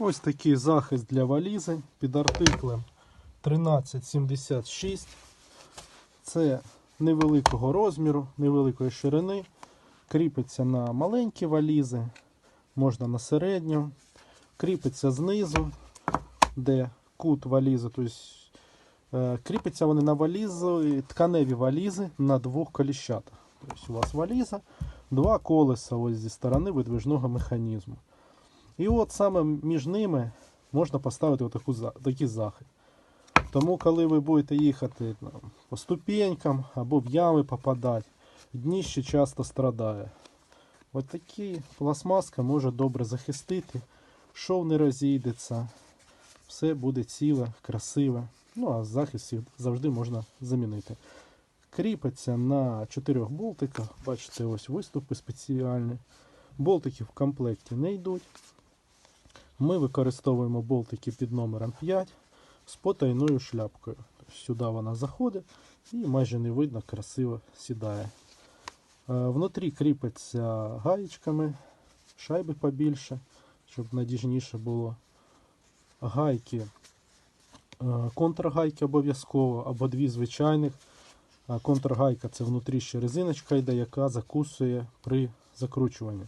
Ось такий захист для валізи під артиклем 1376. Це невеликого розміру, невеликої ширини. Кріпиться на маленькі валізи, можна на середню. Кріпиться знизу, де кут валізи. Тобто, кріпиться вони на валізу, тканеві валізи на двох коліщатах. Тобто у вас валіза, два колеса ось зі сторони видвижного механізму. І от саме між ними можна поставити отаку, такий захист. Тому, коли ви будете їхати там, по ступенькам або в ями попадати, дніще часто страдає. Ось такі пластмаска може добре захистити, шов не розійдеться, все буде ціле, красиве. Ну а захист завжди можна замінити. Кріпиться на чотирьох болтиках. Бачите, ось виступи спеціальні. Болтики в комплекті не йдуть. Ми використовуємо болтики під номером 5 з потайною шляпкою. Сюди вона заходить і майже не видно, красиво сідає. Е, Внутрі кріпиться гаєчками, шайби побільше, щоб надіжніше було. Гайки, е, контргайки обов'язково, або дві звичайних. Контргайка це внутрі ще резиночка йде, яка закусує при закручуванні.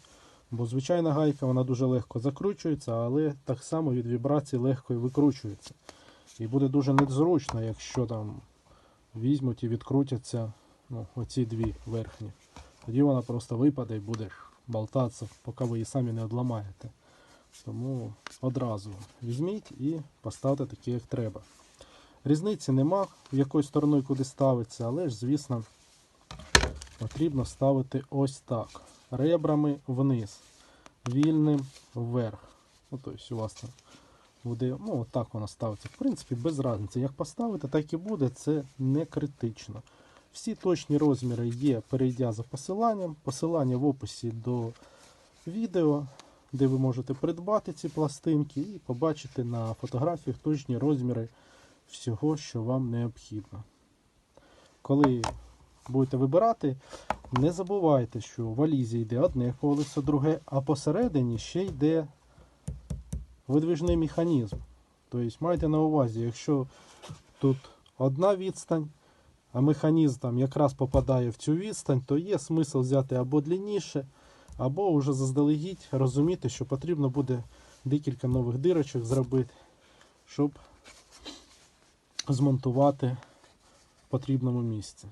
Бо звичайна гайка вона дуже легко закручується, але так само від вібрацій легко і викручується. І буде дуже незручно, якщо там візьмуть і відкрутяться ну, оці дві верхні. Тоді вона просто випаде і буде болтатися, поки ви її самі не одламаєте. Тому одразу візьміть і поставте таке, як треба. Різниці нема, в якою стороною куди ставиться, але ж, звісно, потрібно ставити ось так. Ребрами вниз, вільним вверх. Ну, тобто у вас там буде, ну, отак вона ставиться. В принципі, без різниці. Як поставити, так і буде, це не критично. Всі точні розміри є, перейдя за посиланням. Посилання в описі до відео, де ви можете придбати ці пластинки і побачити на фотографіях точні розміри всього, що вам необхідно. Коли будете вибирати, не забувайте, що в валізі йде одне колесо, друге, а посередині ще йде видвижний механізм. Тобто майте на увазі, якщо тут одна відстань, а механізм там якраз попадає в цю відстань, то є смисл взяти або длинніше, або вже заздалегідь розуміти, що потрібно буде декілька нових дирочок зробити, щоб змонтувати в потрібному місці.